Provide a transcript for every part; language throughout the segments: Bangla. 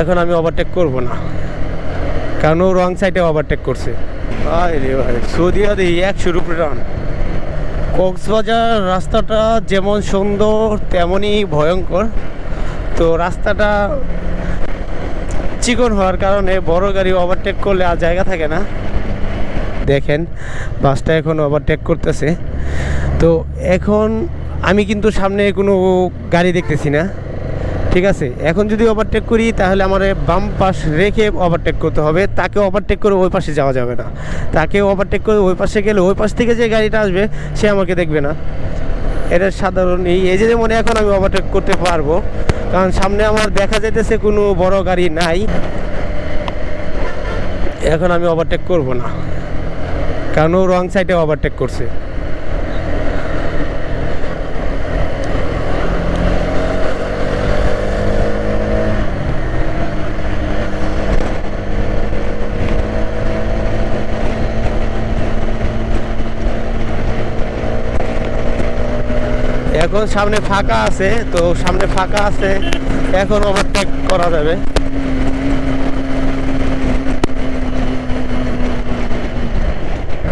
এখন আমি ওভারটেক করব না। কারণ ও রং সাইডে ওভারটেক করছে। ভাই রে ভাই সৌদি আদি একশোর উপরে রান কক্সবাজার রাস্তাটা যেমন সুন্দর তেমনই ভয়ঙ্কর। তো রাস্তাটা চিকন হওয়ার কারণে বড় গাড়ি ওভারটেক করলে আর জায়গা থাকে না। দেখেন বাসটা এখন ওভারটেক করতেছে। তো এখন আমি কিন্তু সামনে কোনো গাড়ি দেখতেছি না। ঠিক আছে, এখন যদি ওভারটেক করি, তাহলে আমার বাম পাশ রেখে ওভারটেক করতে হবে। তাকে ওভারটেক করে ওই পাশে যাওয়া যাবে না। তাকে ওভারটেক করে ওই পাশে গেলে ওই পাশ থেকে যে গাড়িটা আসবে, সে আমাকে দেখবে না। এটা সাধারণ এই এই যে মনে এখন আমি ওভারটেক করতে পারব, কারণ সামনে আমার দেখা যাইতেছে কোনো বড় গাড়ি নাই। এখন আমি ওভারটেক করব না। কারণ ও রং সাইডে ওভারটেক করছে। এখন সামনে ফাঁকা আছে, তো সামনে ফাঁকা আছে, এখন ওভারটেক করা যাবে।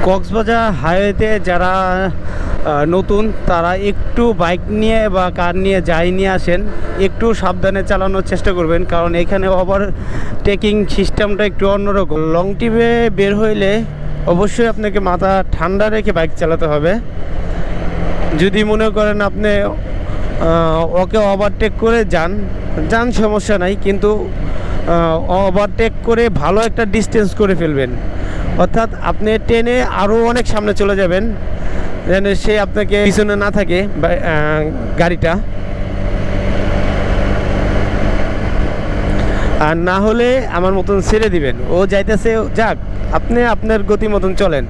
কক্সবাজার হাইওয়েতে যারা নতুন, তারা একটু বাইক নিয়ে বা কার নিয়ে যাই নিয়ে আসেন, একটু সাবধানে চালানোর চেষ্টা করবেন, কারণ এখানে ওভার টেকিং সিস্টেমটা একটু অন্যরকম। লং ট্রিপে বের হইলে অবশ্যই আপনাকে মাথা ঠান্ডা রেখে বাইক চালাতে হবে। যদি মনে করেন আপনি ওকে ওভারটেক করে যান যান সমস্যা নাই, কিন্তু ওভারটেক করে ভালো একটা ডিস্টেন্স করে ফেলবেন। অর্থাৎ আপনি ট্রেনে আরও অনেক সামনে চলে যাবেন, যেন সে আপনাকে পিছনে না থাকে গাড়িটা। আর না হলে আমার মতন ছেড়ে দিবেন। ও যাইতেছে, যাক, আপনি আপনার গতি মতন চলেন।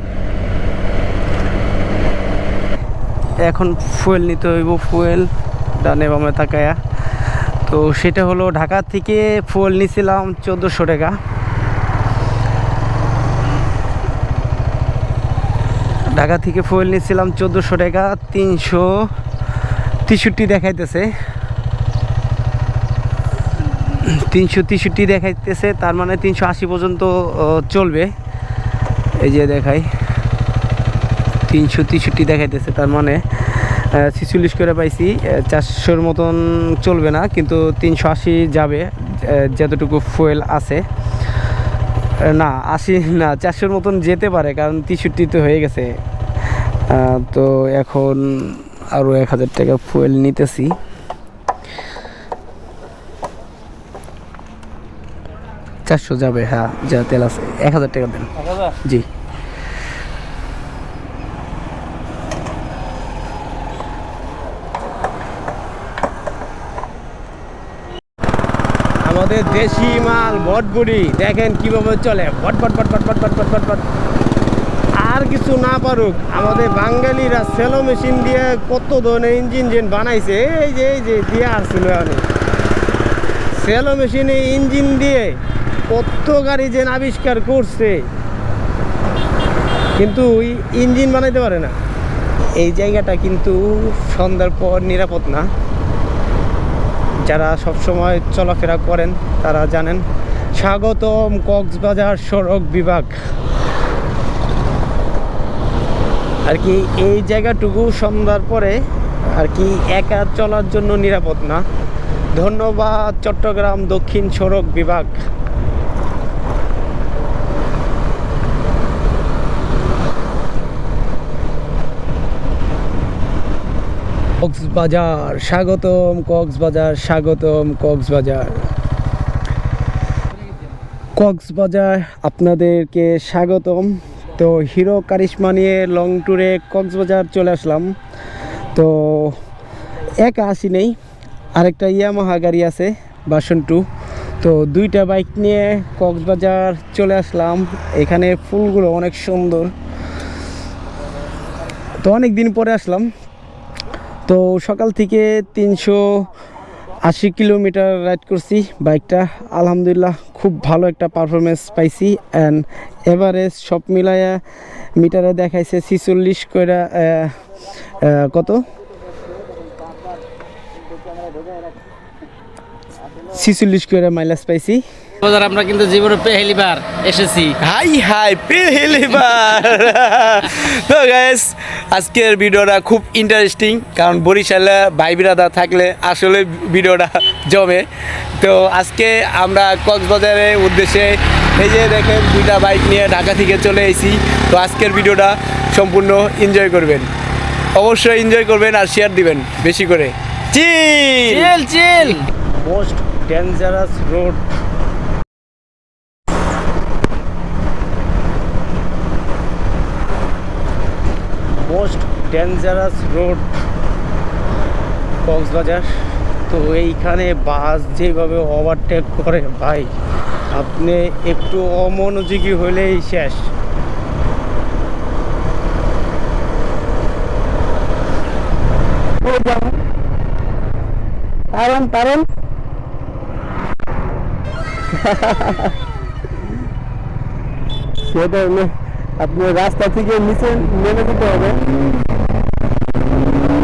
এখন ফুয়েল নিতে হইব, ফুয়েল। ডানে বামে তাকায়া। তো সেটা হলো ঢাকা থেকে ফুয়েল নিছিলাম চোদ্দোশো টাকা। ঢাকা থেকে ফুয়েল নিছিলাম চোদ্দোশো টাকা, তিনশো তেষট্টি দেখাইতেছে। তিনশো তেষট্টি দেখাইতেছে, তার মানে তিনশো আশি পর্যন্ত চলবে। এই যে দেখাই। তিনশো তেষট্টি দেখাইতেছে তার মানে ছিচল্লিশ করে পাইছি চারশোর মতন চলবে না কিন্তু তিনশো আশি যাবে যতটুকু ফুয়েল আছে। না আশি না চারশোর মতন যেতে পারে কারণ তেষট্টি তো হয়ে গেছে। তো এখন আরও এক হাজার টাকা ফুয়েল নিতেছি। চারশো যাবে হ্যাঁ যা তেল আছে এক হাজার টাকা দেন। জি। আমাদের দেশি মাল বটবুড়ি দেখেন কীভাবে চলে। বট বট বট বট বট বট বট বট আর কিছু না পারুক, আমাদের বাঙালিরা সেলো মেশিন দিয়ে কত ধরনের ইঞ্জিন জেন বানাইছে। এই যে এই যে, দিয়ে আসছিল অনেক সেলো মেশিনে ইঞ্জিন দিয়ে কত গাড়ি যেন আবিষ্কার করছে। কিন্তু ইঞ্জিন বানাইতে পারে না। এই জায়গাটা কিন্তু সন্ধ্যার পর নিরাপদ না। যারা সবসময় চলাফেরা করেন, তারা জানেন। স্বাগতম কক্সবাজার সড়ক বিভাগ। আর কি এই জায়গাটুকু সন্ধ্যার পরে আর কি একা চলার জন্য নিরাপদ না। ধন্যবাদ, চট্টগ্রাম দক্ষিণ সড়ক বিভাগ। কক্সবাজার, স্বাগতম কক্সবাজার স্বাগতম কক্সবাজার। কক্সবাজার আপনাদেরকে স্বাগতম। তো হিরো কারিশমা নিয়ে লং ট্যুরে কক্সবাজার চলে আসলাম। তো একা আসি নেই। আরেকটা ইয়ামাহা গাড়ি আছে, বাসন টু। তো দুইটা বাইক নিয়ে কক্সবাজার চলে আসলাম। এখানে ফুলগুলো অনেক সুন্দর। তো অনেক দিন পরে আসলাম। তো সকাল থেকে তিনশো আশি কিলোমিটার রাইড করছি বাইকটা। আলহামদুলিল্লাহ খুব ভালো একটা পারফরমেন্স পাইছি অ্যান্ড এভারেজ সব মিলাইয়া মিটারে দেখাইছে ছিচল্লিশ করে কত? ছিচল্লিশ করে মাইলেজ পাইছি। বাজার আমরা কিন্তু জীবনে পেহেলিবার এসেছি। হাই হাই পিলহিলিবার তো গাইস আজকের ভিডিওটা খুব ইন্টারেস্টিং কারণ বরিশালে ভাই বিরাদা থাকলে আসলে ভিডিওটা জমে। তো আজকে আমরা কক্সবাজারের উদ্দেশ্যে এই যে দেখেন দুইটা বাইক নিয়ে ঢাকা থেকে চলে এসেছি। তো আজকের ভিডিওটা সম্পূর্ণ এনজয় করবেন। অবশ্যই এনজয় করবেন আর শেয়ার দিবেন বেশি করে। চিল চিল chill most dangerous road most dangerous road Cox's Bazar. তো এইখানে বাস যেভাবে ওভারটেক করে, ভাই, আপনি একটু অমনোযোগী হলেই শেষ। পারেন সেটা আপনি রাস্তা থেকে নিচে নেমে যেতে হবে। Thank you.